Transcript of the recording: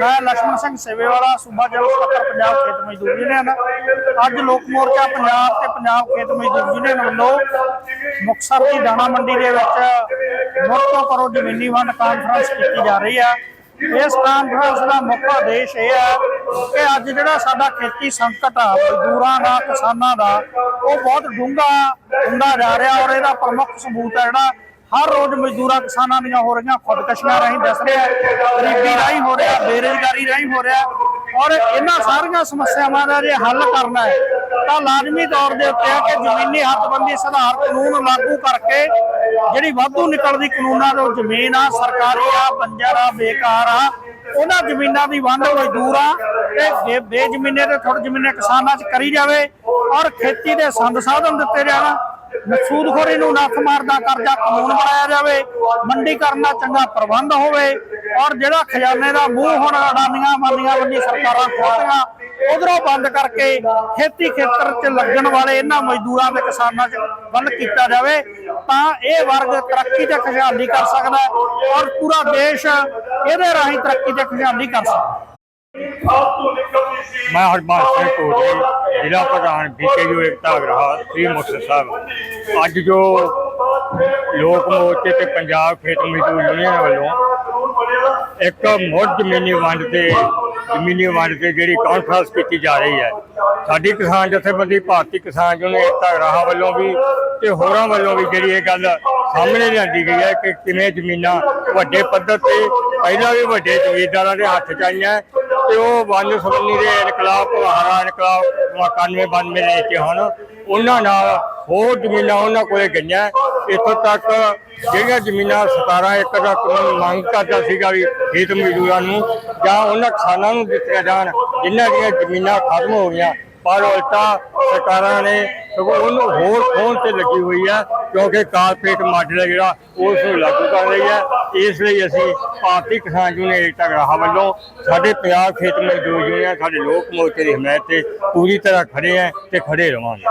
ਮੈਂ ਲక్ష్ਮਣ ਸਿੰਘ ਸੇਵੇਵਾਲਾ, ਸੂਬਾ ਜਲ ਸਕੱਤਰ ਪੰਜਾਬ ਖੇਤ ਮਜ਼ਦੂਰ ਯੂਨੀਅਨ। ਅੱਜ ਲੋਕ ਮੋਰਚਾ ਪੰਜਾਬ ਤੇ ਪੰਜਾਬ ਖੇਤ ਮਜ਼ਦੂਰ ਯੂਨੀਅਨ ਵੱਲੋਂ ਮੁਕਸਰ ਦੀ ਦਾਣਾ ਮੰਡੀ ਦੇ ਵਿੱਚ ਮੁਰਤੋ ਕਰੋ ਜ਼ਮੀਨੀ ਵੰਡ ਕਾਨਫਰੰਸ ਕੀਤੀ ਜਾ ਰਹੀ ਹੈ। ਇਸ ਕਾਨਫਰੰਸ ਦਾ ਮੁੱਖ ਉਦੇਸ਼ ਇਹ ਹੈ ਕਿ ਅੱਜ ਜਿਹੜਾ ਸਾਡਾ ਖੇਤੀ ਸੰਕਟ ਆ, ਮਜ਼ਦੂਰਾਂ ਦਾ, ਕਿਸਾਨਾਂ ਦਾ, ਉਹ ਬਹੁਤ ਡੂੰਘਾ ਹੁੰਦਾ ਜਾ ਰਿਹਾ ਔਰ ਇਹਦਾ ਪ੍ਰਮੁੱਖ ਸਬੂਤ ਹੈ ਜਿਹੜਾ ਹਰ ਰੋਜ਼ ਮਜ਼ਦੂਰਾਂ ਕਿਸਾਨਾਂ ਦੀਆਂ ਹੋ ਰਹੀਆਂ ਖੁਦਕਸ਼ੀਆਂ ਰਾਹੀਂ ਦੱਸ ਰਿਹਾ ਗਰੀਬੀ ਰਾਹੀਂ ਹੋ ਰਿਹਾ, ਬੇਰੁਜ਼ਗਾਰੀ ਰਾਹੀਂ ਹੋ ਰਿਹਾ ਔਰ ਇਹਨਾਂ ਸਾਰੀਆਂ ਸਮੱਸਿਆਵਾਂ ਦਾ ਜੇ ਹੱਲ ਕਰਨਾ ਹੈ, ਤਾਂ ਲਾਜ਼ਮੀ ਤੌਰ ਦੇ ਉੱਤੇ ਹੈ ਕਿ ਜ਼ਮੀਨੀ ਹੱਦਬੰਦੀ ਸੁਧਾਰ ਕਾਨੂੰਨ ਲਾਗੂ ਕਰਕੇ ਜਿਹੜੀ ਵਾਧੂ ਨਿਕਲਦੀ ਕਾਨੂੰਨਾਂ ਤੋਂ ਜ਼ਮੀਨ ਆ, ਸਰਕਾਰੀ ਆ, ਬੰਜਰ ਆ, ਬੇਕਾਰ ਆ, ਉਹਨਾਂ ਜ਼ਮੀਨਾਂ ਦੀ ਵੰਡ ਆ, ਤੇ ਬੇ- ਬੇਜ਼ਮੀਨੇ ਤੇ ਥੋੜੇ ਜ਼ਮੀਨੇ ਕਿਸਾਨਾਂ 'ਚ ਕਰੀ ਜਾਵੇ ਔਰ ਖੇਤੀ ਦੇ ਸੰਦ ਸਾਧਨ ਦਿੱਤੇ ਜਾਣ ਮਸੂਦਖੋਰੀ ਨੂੰ ਨੱਥ ਮਾਰਦਾ ਕਰਜ਼ਾ ਕਾਨੂੰਨ ਬਣਾਇਆ ਜਾਵੇ ਮੰਡੀਕਰਨ ਦਾ ਚੰਗਾ ਪ੍ਰਬੰਧ ਹੋਵੇ ਔਰ ਜਿਹੜਾ ਖਜ਼ਾਨੇ ਦਾ ਮੂੰਹ ਹੁਣ ਅਡਾਨੀਆਂ ਮਾਨੀਆਂ ਵੱਡੀ ਸਰਕਾਰਾਂ ਖੋਲ੍ਹੀਆਂ ਉਧਰੋਂ ਬੰਦ ਕਰਕੇ ਖੇਤੀ ਖੇਤਰ 'ਚ ਲੱਗਣ ਵਾਲੇ ਇਹਨਾਂ ਮਜ਼ਦੂਰਾਂ ਤੇ ਕਿਸਾਨਾਂ 'ਚ ਵੱਲ ਕੀਤਾ ਜਾਵੇ ਤਾਂ ਇਹ ਵਰਗ ਤਰੱਕੀ ਤੇ ਖੁਸ਼ਹਾਲੀ ਕਰ ਸਕਦਾ ਔਰ ਪੂਰਾ ਦੇਸ਼ ਇਹਦੇ ਰਾਹੀਂ ਤਰੱਕੀ ਤੇ ਖੁਸ਼ਹਾਲੀ ਕਰ ਸਕਦਾ ਮੈਂ ਹਰਬਾਨ ਸਿੰਘ ਕੋਟਲੀ ਜ਼ਿਲ੍ਹਾ ਪ੍ਰਧਾਨ ਬੀਕੇਯੂ ਏਕਤਾ ਅਗਰਹਾ, ਸ੍ਰੀ ਮੁਕਤਸਰ ਸਾਹਿਬ। ਅੱਜ ਜੋ ਲੋਕ ਮੋਰਚੇ ਤੇ ਪੰਜਾਬ ਖੇਤ ਮਜ਼ਦੂਰ ਯੂਨੀਅਨ ਵੱਲੋਂ ਇੱਕ ਮੁੜ ਜ਼ਮੀਨੀ ਵੰਡ ਤੇ, ਜ਼ਮੀਨੀ ਵੰਡ ਤੇ ਜਿਹੜੀ ਕਾਨਫਰੰਸ ਕੀਤੀ ਜਾ ਰਹੀ ਹੈ, ਸਾਡੀ ਕਿਸਾਨ ਜਥੇਬੰਦੀ, ਭਾਰਤੀ ਕਿਸਾਨ ਯੂਨੀਅਨ ਏਕਤਾ ਅਗਰਹਾ ਵੱਲੋਂ ਵੀ ਤੇ ਹੋਰਾਂ ਵੱਲੋਂ ਵੀ ਜਿਹੜੀ ਇਹ ਗੱਲ ਸਾਹਮਣੇ ਲਿਆਂਦੀ ਗਈ ਹੈ ਕਿ ਕਿਵੇਂ ਜ਼ਮੀਨਾਂ ਵੱਡੇ ਪੱਧਰ ਤੇ, ਪਹਿਲਾਂ ਵੀ ਵੱਡੇ ਜ਼ਮੀਨਦਾਰਾਂ ਦੇ ਹੱਥ 'ਚ ਆਈਆਂ ਤੇ ਉਹ ਵੰਡ ਸੰਬੰਧੀ ਦੇ ਇਨਕਲਾਬ ਹਰਾ ਇਨਕਲਾਬ 91 92 ਦੇ ਵਿੱਚ ਹੁਣ। ਉਹਨਾਂ ਨਾਲ ਹੋਰ ਜ਼ਮੀਨਾਂ ਉਹਨਾਂ ਕੋਲੇ ਗਈਆਂ। ਇੱਥੋਂ ਤੱਕ ਜਿਹੜੀਆਂ ਜ਼ਮੀਨਾਂ 17 ਏਕੜ ਦਾ ਕਾਨੂੰਨ ਮੰਗ ਕਰਦਾ ਸੀਗਾ ਵੀ ਖੇਤ ਮਜ਼ਦੂਰਾਂ ਨੂੰ ਜਾਂ ਉਹਨਾਂ ਕਿਸਾਨਾਂ ਨੂੰ ਦਿੱਤੀਆਂ ਜਾਣ, ਜਿਨ੍ਹਾਂ ਦੀਆਂ ਜ਼ਮੀਨਾਂ ਖਤਮ ਹੋ ਗਈਆਂ ਪਰ ਉਲਟਾ ਸਰਕਾਰਾਂ ਨੇ ਸਗੋਂ ਉਹਨੂੰ ਹੋਰ ਖੋਣ ਤੇ ਲੱਗੀ ਹੋਈ ਹੈ ਕਿਉਂਕਿ ਕਾਰਪੋਰੇਟ ਮਾਡਲ ਹੈ ਜਿਹੜਾ ਉਸ ਨੂੰ ਲਾਗੂ ਕਰ ਰਹੀ ਹੈ। ਇਸ ਲਈ ਅਸੀਂ ਭਾਰਤੀ ਕਿਸਾਨ ਯੂਨੀਅਨ ਏਕਤਾ ਗਰਾਹਾ ਵੱਲੋਂ ਸਾਡੇ ਪੰਜਾਬ ਖੇਤ ਮਜ਼ਦੂਰ ਯੂਨੀਅਨ, ਸਾਡੇ ਲੋਕ ਮੋਰਚੇ ਦੀ ਹਮਾਇਤ ਤੇ ਪੂਰੀ ਤਰ੍ਹਾਂ ਖੜੇ ਹੈ ਤੇ ਖੜੇ ਰਵਾਂਗੇ।